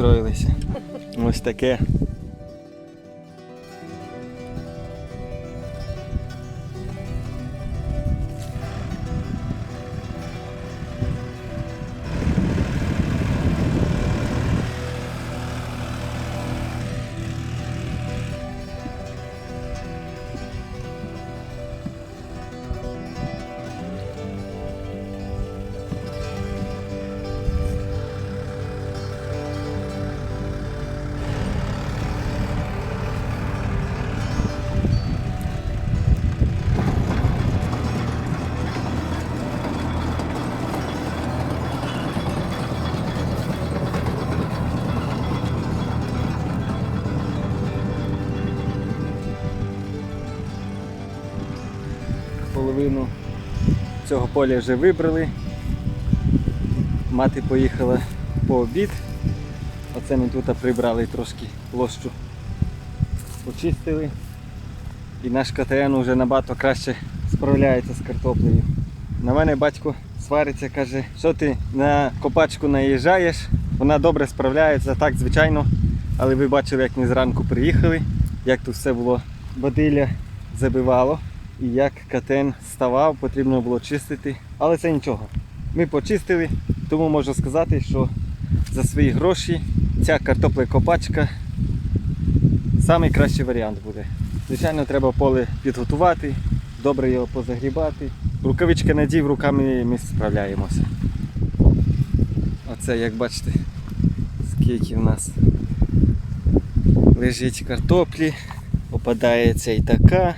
пристроїлися. Ось таке. Половину цього поля вже вибрали. Мати поїхала по обід. Оце ми тут прибрали трошки площу. Почистили. І наш КТН вже набагато краще справляється з картоплею. На мене батько свариться, каже, що ти на копачку наїжджаєш, вона добре справляється, так, звичайно. Але ви бачили, як ми зранку приїхали, як тут все було бадилля забивало. І як КТН ставав, потрібно було чистити. Але це нічого. Ми почистили, тому можу сказати, що за свої гроші ця картоплекопачка найкращий варіант буде. Звичайно, треба поле підготувати, добре його позагрібати. Рукавички надів, руками ми справляємося. Оце, як бачите, скільки в нас лежить картоплі, попадається і така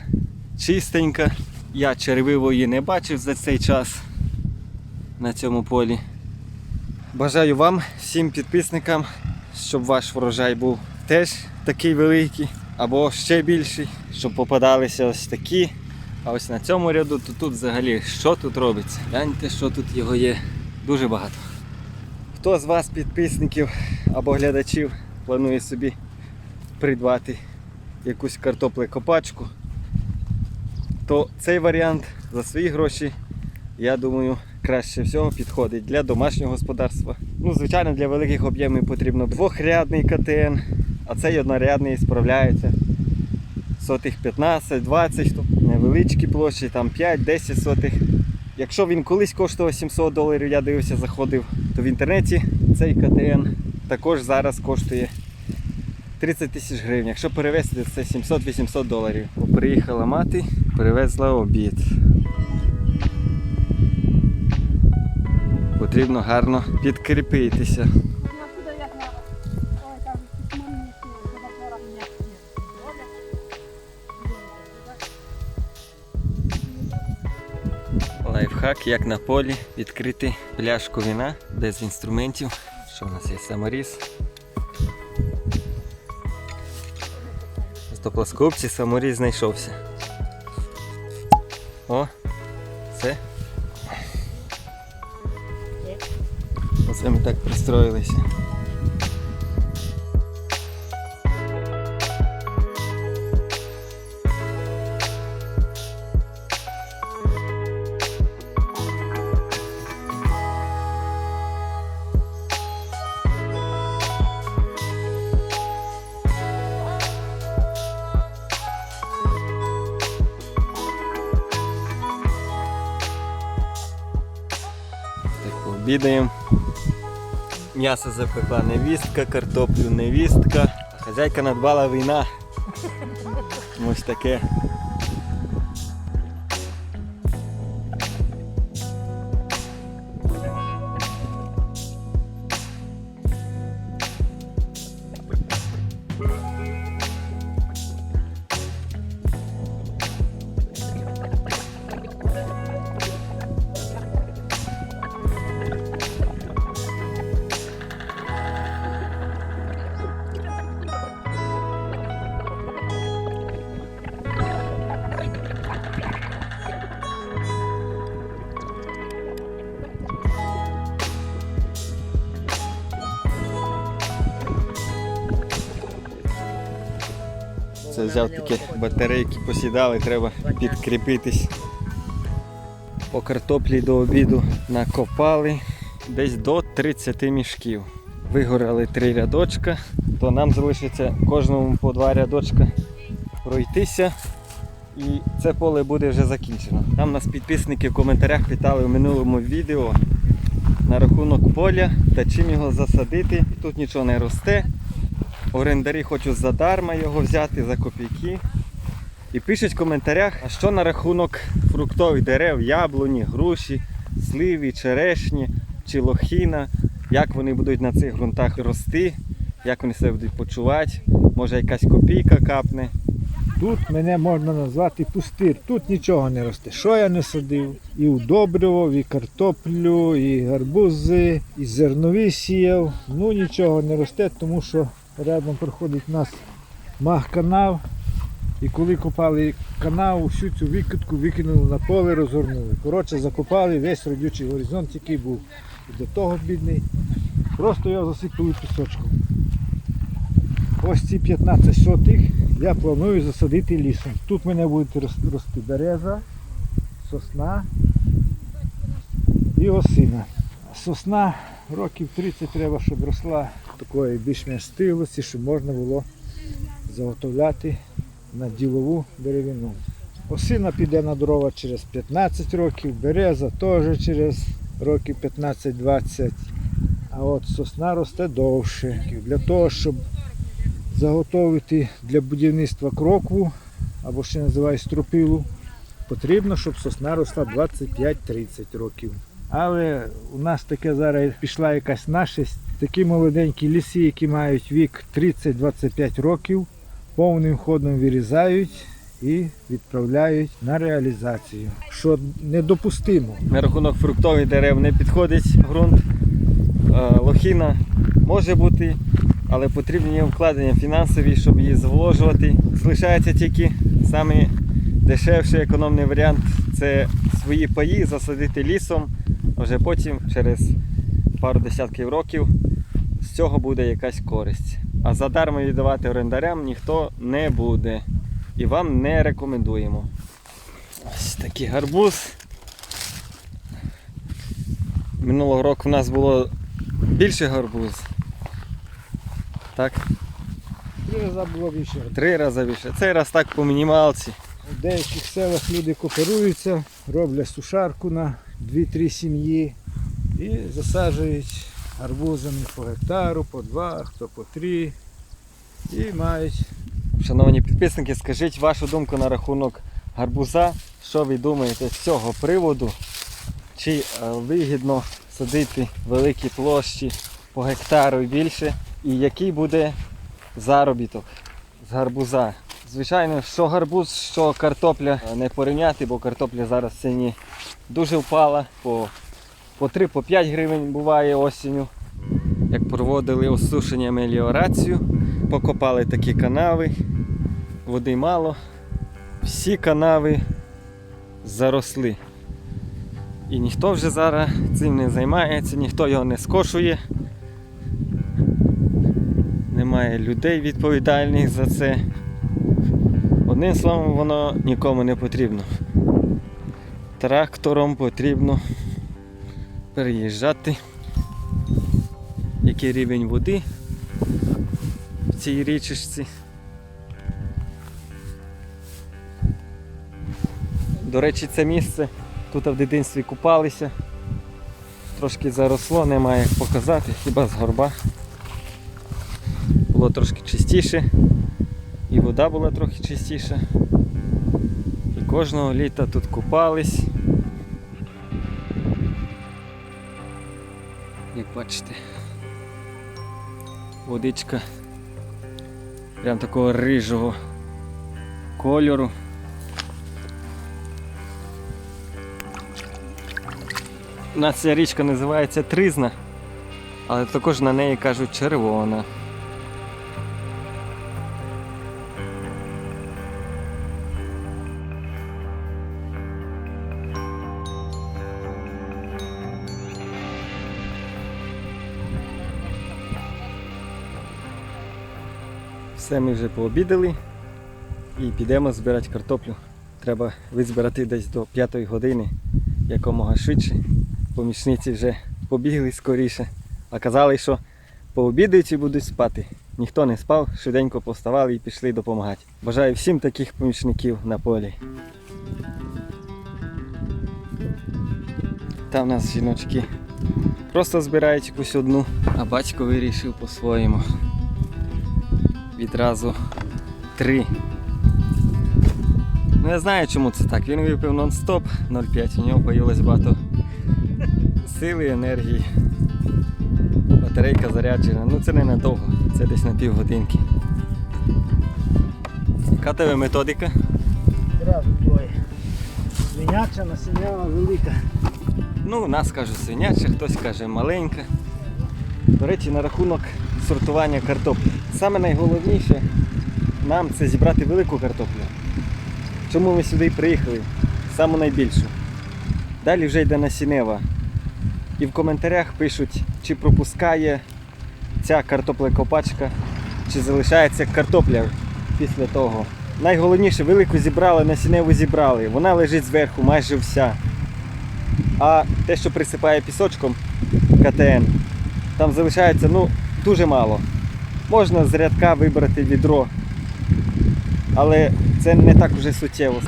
чистенька. Я червивої не бачив за цей час на цьому полі. Бажаю вам, всім підписникам, щоб ваш врожай був теж такий великий або ще більший, щоб попадалися ось такі. А ось на цьому ряду, то тут взагалі що тут робиться? Гляньте, що тут його є дуже багато. Хто з вас, підписників або глядачів, планує собі придбати якусь картоплекопачку, то цей варіант за свої гроші, я думаю, краще всього підходить для домашнього господарства. Ну, звичайно, для великих об'ємів потрібно двохрядний КТН, а цей однорядний справляється. Сотих 15-20, то невеличкі площі, там 5-10 сотих. Якщо він колись коштував 700 доларів, я дивився, заходив, то в інтернеті цей КТН також зараз коштує 30 тисяч гривень. Якщо перевезти, це 700-800 доларів. Приїхала мати, привезла обід. Потрібно гарно підкріпитися. Лайфхак, як на полі, відкрити пляшку вина без інструментів. Що в нас є саморіз? З плоскопці саморіз знайшовся. О, все. Оце ми так пристроїлися. Так, пообідаємо. М'ясо запекла невістка, картоплю невістка. А Хазяйка надбала війна. Ось таке. Це взяв такі батарейки, посідали, треба підкріпитись. По картоплі до обіду накопали десь до 30 мішків. Вигорали три рядочка, то нам залишиться кожному по два рядочка пройтися. І це поле буде вже закінчено. Там нас підписники в коментарях питали в минулому відео на рахунок поля та чим його засадити. Тут нічого не росте. Орендарі хочуть задарма його взяти за копійки. І пишуть в коментарях, а що на рахунок фруктових дерев, яблуні, груші, сливі, черешні чи лохіна, як вони будуть на цих ґрунтах рости, як вони себе будуть почувати, може якась копійка капне. Тут мене можна назвати пустир. Тут нічого не росте. Що я не садив? І удобрював, і картоплю, і гарбузи, і зернові сіяв. Ну нічого не росте, тому що рядом проходить у нас мах-канав. І коли копали канал, всю цю викидку викинули на поле, розгорнули. Коротше, закопали весь родючий горизонт, який був. І до того бідний. Просто його засипали пісочком. Ось ці 15 сотих я планую засадити лісом. Тут мене буде рости береза, сосна і осина. Сосна років 30 треба, щоб росла такої більш-менш стиглості, щоб можна було заготовляти на ділову деревину. Осина піде на дрова через 15 років, береза теж через років 15-20. А от сосна росте довше. Для того, щоб заготовити для будівництва крокву, або ще називають стропилу, потрібно, щоб сосна росла 25-30 років. Але у нас таке зараз пішла якась нашість. Такі молоденькі ліси, які мають вік 30-25 років, повним ходом вирізають і відправляють на реалізацію, що недопустимо. На рахунок фруктових дерев не підходить ґрунт. Е, Лохіна може бути, але потрібні вкладення фінансові, щоб її зволожувати. Залишається тільки самий дешевший економний варіант це свої паї засадити лісом, а вже потім через пару десятків років з цього буде якась користь. А задармо віддавати орендарям ніхто не буде. І вам не рекомендуємо. Ось такий гарбуз. Минулого року в нас було більше гарбуз. Так, Три рази було більше. три рази більше. Цей раз так по мінімалці. У деяких селах люди кооперуються, роблять сушарку на 2-3 сім'ї і засаджують арбузами по гектару, по два, хто по три. І мають. Шановні підписники, скажіть вашу думку на рахунок гарбуза. Що ви думаєте з цього приводу? Чи е, вигідно садити великі площі по гектару і більше? І який буде заробіток з гарбуза? Звичайно, що гарбуз, що картопля е, не порівняти, бо картопля зараз в ціні дуже впала. По, по 3-5 гривень буває осінню. Як проводили осушення меліорацію, покопали такі канави, води мало. Всі канави заросли. І ніхто вже зараз цим не займається, ніхто його не скошує. Немає людей відповідальних за це. Одним словом, воно нікому не потрібно. Трактором потрібно переїжджати. Який рівень води в цій річечці. До речі, це місце тут в дитинстві купалися. Трошки заросло, немає як показати, хіба з горба. Було трошки чистіше, і вода була трохи чистіша. І кожного літа тут купались. Бачите, водичка прям такого рижого кольору. У нас ця річка називається Тризна, але також на неї кажуть червона. Все ми вже пообідали і підемо збирати картоплю. Треба визбирати десь до 5 години якомога швидше. Помічниці вже побігли скоріше. А казали, що Пообідають і будуть спати. Ніхто не спав, швиденько повставали і пішли допомагати. Бажаю всім таких помічників на полі. Там нас жіночки просто збирають якусь одну, а батько вирішив по-своєму. Відразу три. Ну я знаю, чому це так. Він випив нон-стоп 0,5, у нього появилось багато сили, енергії. Батарейка заряджена. Ну це не надовго, це десь на півгодинки. Яка тебе методика? Зразу двоє. Свиняча, насіняла велика. Ну, у нас каже свиняча, хтось каже маленька. До речі, на рахунок сортування картоплі. Саме найголовніше нам це зібрати велику картоплю. Чому ми сюди приїхали? Саму найбільшу. Далі вже йде насінева. І в коментарях пишуть, чи пропускає ця картоплекопачка, чи залишається картопля після того. Найголовніше, велику зібрали, насінневу зібрали. Вона лежить зверху майже вся. А те, що присипає пісочком КТН, там залишається ну, дуже мало. Можна з рядка вибрати відро, але це не так уже суттєво.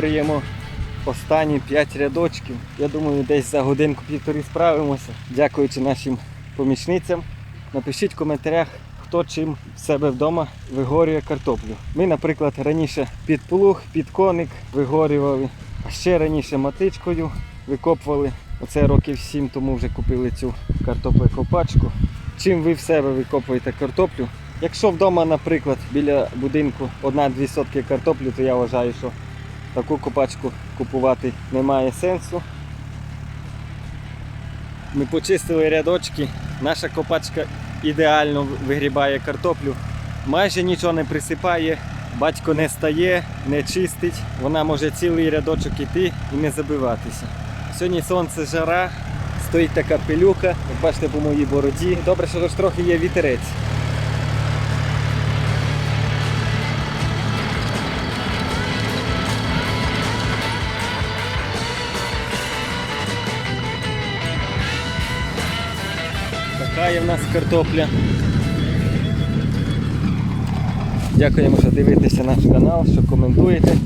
Вигорюємо останні 5 рядочків. Я думаю, десь за годинку-півтори справимося. Дякуючи нашим помічницям. Напишіть в коментарях, хто чим в себе вдома вигорює картоплю. Ми, наприклад, раніше під плуг, під коник вигорювали, а ще раніше матичкою викопували. Оце років 7 тому вже купили цю картоплекопачку. Чим ви в себе викопуєте картоплю? Якщо вдома, наприклад, біля будинку 1-2 сотки картоплі, то я вважаю, що таку копачку купувати немає сенсу. Ми почистили рядочки, наша копачка ідеально вигрібає картоплю, майже нічого не присипає, батько не стає, не чистить, вона може цілий рядочок іти і не забиватися. Сьогодні сонце жара, стоїть така пилюка, як бачите по моїй бороді. Добре, що ж трохи є вітерець. Така в нас картопля. Дякуємо, що дивитеся наш канал, що коментуєте.